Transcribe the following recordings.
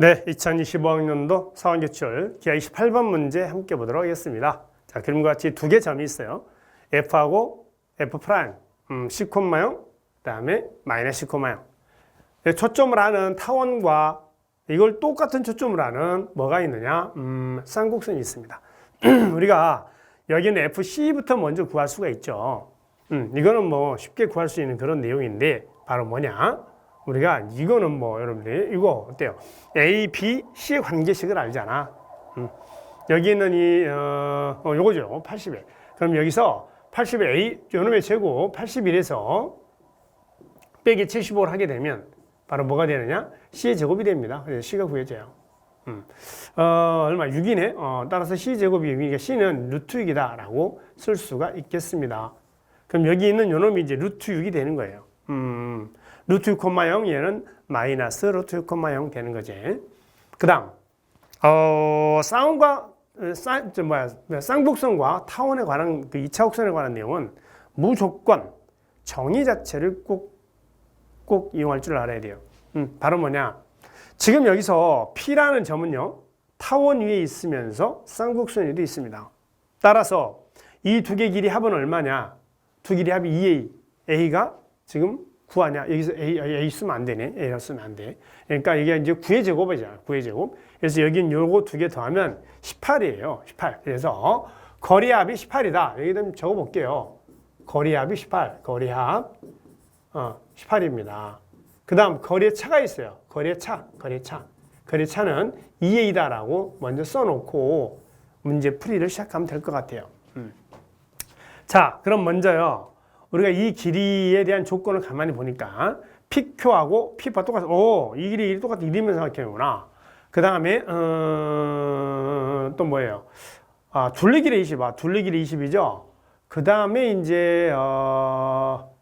네, 2025학년도 사원교출 기하 28번 문제 함께 보도록 하겠습니다. 자, 그림과 같이 두 개 점이 있어요. F하고 F 프라임, 음, C 콤마형, 그다음에 마이너스 C 콤마형. 네, 초점을 하는 타원과 이걸 똑같은 초점을 하는 뭐가 있느냐? 음, 쌍곡선이 있습니다. 우리가 여기는 FC부터 먼저 구할 수가 있죠. 음, 이거는 뭐 쉽게 구할 수 있는 그런 내용인데 바로 뭐냐? 우리가 이거는 뭐 여러분들이 이거 어때요? A, B, C의 관계식을 알잖아. 음. 여기 있는 이 어, 어, 요거죠. 80에. 그럼 여기서 80에 A 요놈의 제곱 81에서 빼기 75를 하게 되면 바로 뭐가 되느냐? C의 제곱이 됩니다. 그래서 C가 구해져요. 음. 어, 얼마? 6이네. 어, 따라서 C 제곱이 6이니까 C는 루트 6이다라고 쓸 수가 있겠습니다. 그럼 여기 있는 요놈이 이제 루트 6이 되는 거예요. 음, 루트 6,0 얘는 마이너스 루트 6,0 되는 거지. 그 다음 어, 쌍과 쌍, 저 뭐야, 쌍복선과 타원에 관한 그 2차 곡선에 관한 내용은 무조건 정의 자체를 꼭, 꼭 이용할 줄 알아야 돼요. 음, 바로 뭐냐? 지금 여기서 P라는 점은요, 타원 위에 있으면서 쌍곡선 위도 있습니다. 따라서 이 두 개 길이 합은 얼마냐? 두 길이 합이 2A. A가 지금 구하냐? 여기서 A, A 쓰면 안 되네. A라 쓰면 안 돼. 그러니까 이게 이제 9의 제곱이잖아. 9의 제곱. 그래서 여긴 요거 두 개 더하면 18이에요. 18. 그래서 거리합이 18이다. 여기 좀 적어 볼게요. 거리합이 18. 거리합 어, 18입니다. 그 다음 거리의 차가 있어요. 거리의 차. 거리의 차. 거리의 차는 2A다라고 먼저 써 놓고 문제 풀이를 시작하면 될 것 같아요. 음. 자, 그럼 먼저요. 우리가 이 길이에 대한 조건을 가만히 보니까 PQ하고 P바 똑같아. 오, 이 길이 이 똑같은 이리면 삼각형이구나. 그 다음에 어, 또 뭐예요? 아, 둘레 길이 20. 아, 둘레 길이 20이죠. 그 다음에 이제 어,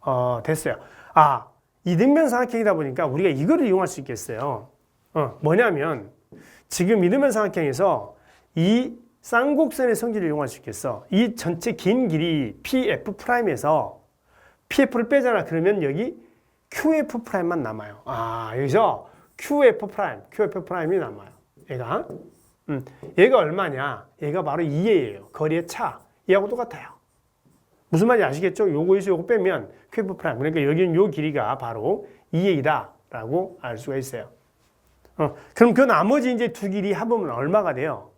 어, 됐어요. 아, 이등변 삼각형이다 보니까 우리가 이거를 이용할 수 있겠어요. 어, 뭐냐면 지금 이등변 삼각형에서 이 쌍곡선의 성질을 이용할 수 있겠어. 이 전체 긴 길이 PF 프라임에서 PF를 빼잖아. 그러면 여기 QF 프라임만 남아요. 아, 여기서 QF 프라임, QF 프라임이 남아요. 얘가. 음, 얘가 얼마냐? 얘가 바로 2A예요. 거리의 차. 얘하고 똑같아요. 무슨 말인지 아시겠죠? 요거에서 요거 빼면 QF 프라임. 그러니까 여기는 요 길이가 바로 2A다 라고 알 수가 있어요. 어, 그럼 그 나머지 이제 두 길이 합하면 얼마가 돼요?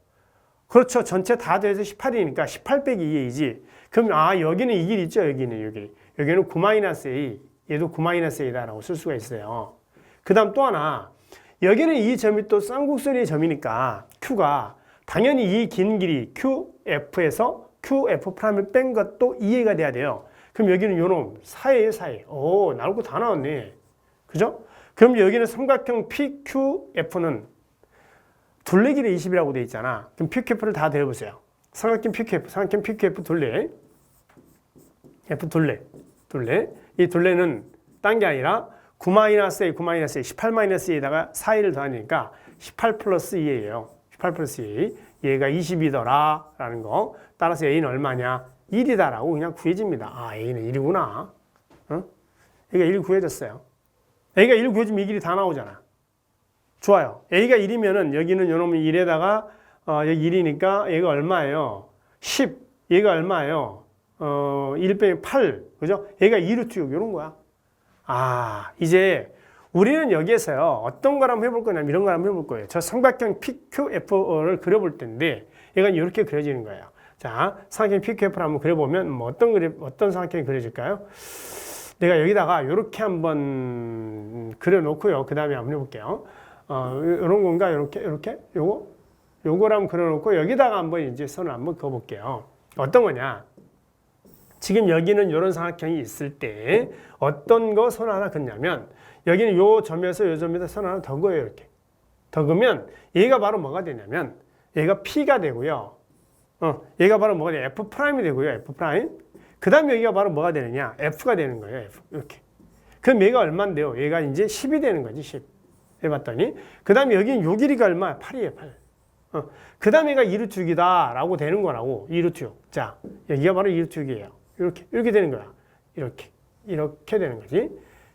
그렇죠. 전체 다 더해서 18이니까 18 빼기 2A지. 그럼 아 여기는 이길 있죠. 여기는 여기. 여기는 9-A. 얘도 9-A다라고 쓸 수가 있어요. 그 다음 또 하나. 여기는 이 점이 또 쌍곡선의 점이니까 Q가 당연히 이 긴 길이 QF에서 QF 프라임을 뺀 것도 이해가 돼야 돼요. 그럼 여기는 요놈 사이에 사이. 오 나올 거 다 나왔네. 그죠? 그럼 여기는 삼각형 PQF는 둘레 길이 20이라고 돼 있잖아. 그럼 PQF를 다 대보세요. 삼각형 PQF, 삼각형 PQF 둘레. F 둘레. 둘레. 이 둘레는 딴 게 아니라 9-A, 9-A, 18-A에다가 4A를 더하니까 18 플러스 2예요. 18 플러스 2. 얘가 20이더라. 라는 거. 따라서 A는 얼마냐? 1이다 라고 그냥 구해집니다. 아, A는 1이구나. 어? 얘가 1 구해졌어요. A가 1 구해지면 이 길이 다 나오잖아. 좋아요. A가 1이면은 여기는 요놈이 1에다가 어, 여기 1이니까 얘가 얼마예요? 10. 얘가 얼마예요? 어, 1 빼기 8. 그죠? 얘가 2루트 6 이런 거야. 아, 이제 우리는 여기에서요. 어떤 걸 한번 해볼 거냐면 이런 걸 한번 해볼 거예요. 저 삼각형 PQF를 그려볼 텐데 얘가 이렇게 그려지는 거예요. 자, 삼각형 PQF를 한번 그려보면 뭐 어떤 그림, 어떤 삼각형이 그려질까요? 내가 여기다가 이렇게 한번 그려놓고요. 그 다음에 한번 해볼게요. 어, 이런 건가? 이렇게, 이렇게? 요거? 한번 그려놓고 여기다가 한번 이제 선을 한번 그어볼게요. 어떤 거냐? 지금 여기는 이런 삼각형이 있을 때 어떤 거 선 하나 긋냐면 여기는 요 점에서 요 점에다 선 하나 더 그어요. 이렇게. 더 그으면 얘가 바로 뭐가 되냐면 얘가 P가 되고요. 어, 얘가 바로 뭐가 돼? F 프라임이 되고요. F. 그 다음에 여기가 바로 뭐가 되느냐? F가 되는 거예요. F. 이렇게. 그럼 얘가 얼마인데요? 얘가 이제 10이 되는 거지, 10. 해봤더니. 그 다음에 여기는 요 길이가 얼마야? 8이에요, 8. 어. 그 다음에 얘가 2루트 6이다. 라고 되는 거라고. 2루트 6. 자, 여기가 바로 2루트 6이에요. 이렇게. 이렇게 되는 거야. 이렇게. 이렇게 되는 거지.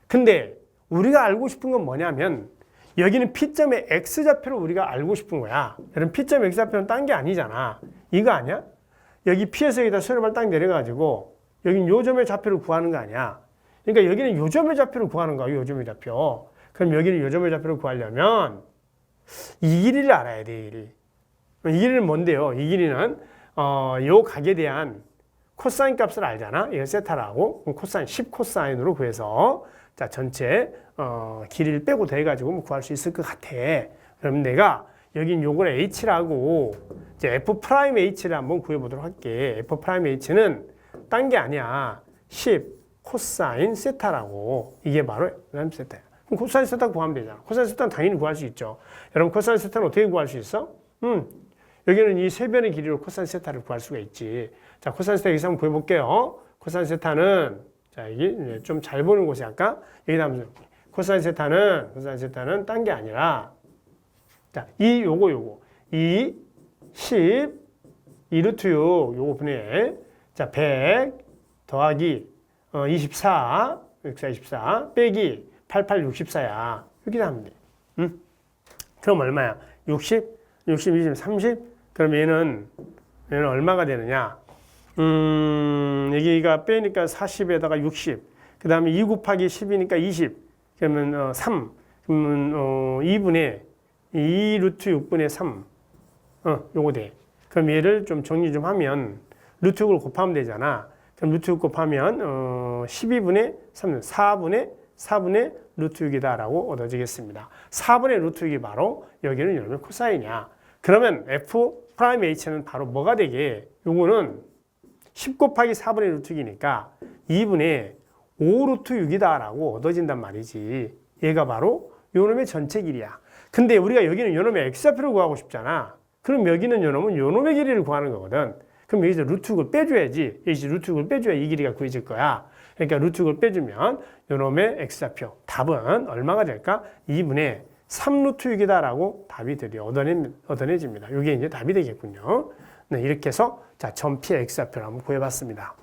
근데 우리가 알고 싶은 건 뭐냐면 여기는 P점의 X좌표를 우리가 알고 싶은 거야. 여러분 P점 X좌표는 딴 게 아니잖아. 이거 아니야? 여기 P에서 여기다 세로만 딱 내려가지고 여긴 요 점의 좌표를 구하는 거 아니야. 그러니까 여기는 요 점의 좌표를 구하는 거야. 요 점의 좌표. 그럼 여기는 요 점의 좌표를 구하려면 이 길이를 알아야 돼. 이 길이. 이 길이는 뭔데요? 이 길이는 어, 요 각에 대한 코사인 값을 알잖아. 이거 세타라고. 코사인 10 코사인으로 구해서 자 전체 어, 길이를 빼고 더해가지고 뭐 구할 수 있을 것 같아. 그럼 내가 여긴 요걸 h라고 이제 f 프라임 h를 한번 구해보도록 할게. f 프라임 h는 딴 게 아니야. 10 코사인 세타라고 이게 바로 람 세타야. 그럼 코사인 세타 구하면 되잖아. 코사인 세타는 당연히 구할 수 있죠. 여러분 코사인 세타는 어떻게 구할 수 있어? 음, 여기는 이 세 변의 길이로 코사인 세타를 구할 수가 있지. 자, 코사인 세타 여기서 한번 구해볼게요. 코사인 세타는 자, 여기 좀잘 보는 곳이 아까 여기다 한번 코사인 세타는 코사인 세타는 딴 게 아니라 자, 이 요거 요거 이 10, 2 루트 6 요거 분해 자, 100 더하기 어, 24 64, 24 빼기 88, 64야. 이렇게 하면 돼. 응? 그럼 얼마야? 60, 60, 20, 30? 그럼 얘는 얘는 얼마가 되느냐? 음, 여기가 빼니까 40에다가 60. 그 다음에 2 곱하기 10이니까 20. 그러면 어, 3. 그러면 어, 2분의 2 루트 6분의 3. 어, 요거 돼. 그럼 얘를 좀 정리 좀 하면 루트 6을 곱하면 되잖아. 그럼 루트 6 곱하면 어, 12분의 3, 4분의 4분의 루트 6이다라고 얻어지겠습니다. 4분의 루트 6이 바로 여기는 여러분 코사인이야. 그러면 f 프라임 h는 바로 뭐가 되게? 요거는 10 곱하기 4분의 루트 6이니까 2분의 5 루트 6이다라고 얻어진단 말이지. 얘가 바로 요놈의 전체 길이야. 근데 우리가 여기는 요놈의 x좌표를 구하고 싶잖아. 그럼 여기는 요놈은 요놈의 길이를 구하는 거거든. 그럼 여기서 루트 6을 빼줘야지. 여기서 루트 6을 빼줘야 이 길이가 구해질 거야. 그러니까 루트 6을 빼주면 요놈의 x좌표. 답은 얼마가 될까? 2분의 3루트 6이다라고 답이 드디어 얻어내, 얻어내 집니다. 이게 이제 답이 되겠군요. 네, 이렇게 해서 자, 전피의 x좌표를 한번 구해봤습니다.